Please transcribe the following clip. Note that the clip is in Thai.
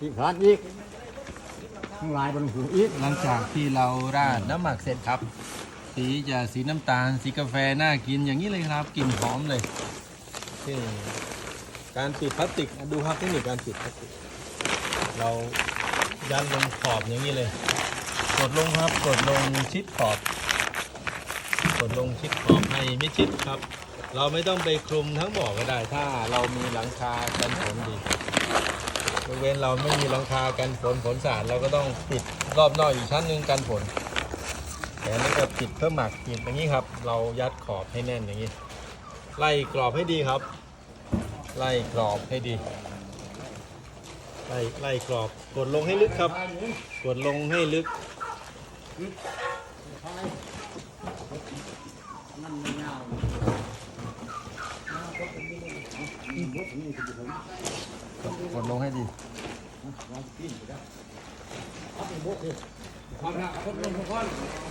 อีกขาดอีกข้งลายบนหูอีกหลังจากที่เราราดน้ำหมักเสร็จครับ สีจะสีน้ำตาล สีกาแฟน่ากินอย่างนี้เลยครับกลิ่นหอมเลยการปิดพลาสติกดูครับเทคนิคการปิดพลาสติกเรายันลงขอบอย่างนี้เลย กดลงครับกดลงชิดขอบ กดลงชิดขอบให้ไม่ชิดครับ เราไม่ต้องไปคลุมทั้งบ่อก็ได้ถ้าเรามีหลังคากันฝนดีบริเวณเราไม่มีหลังคากันฝนฝนสาดเราก็ต้องปิดรอบนอกอีกชั้นหนึ่งกันฝนแต่อันนี้ก็ปิดเพื่อหมักปิดอย่างนี้ครับ เรายัดขอบให้แน่นอย่างนี้ ไล่กรอบให้ดีครับ ไล่กรอบให้ดี ไล่ไล่กรอบกดลงให้ลึกครับ กดลงให้ลึกนั่นไม่เงา กดลงให้ดีความรักคนลงทุกคน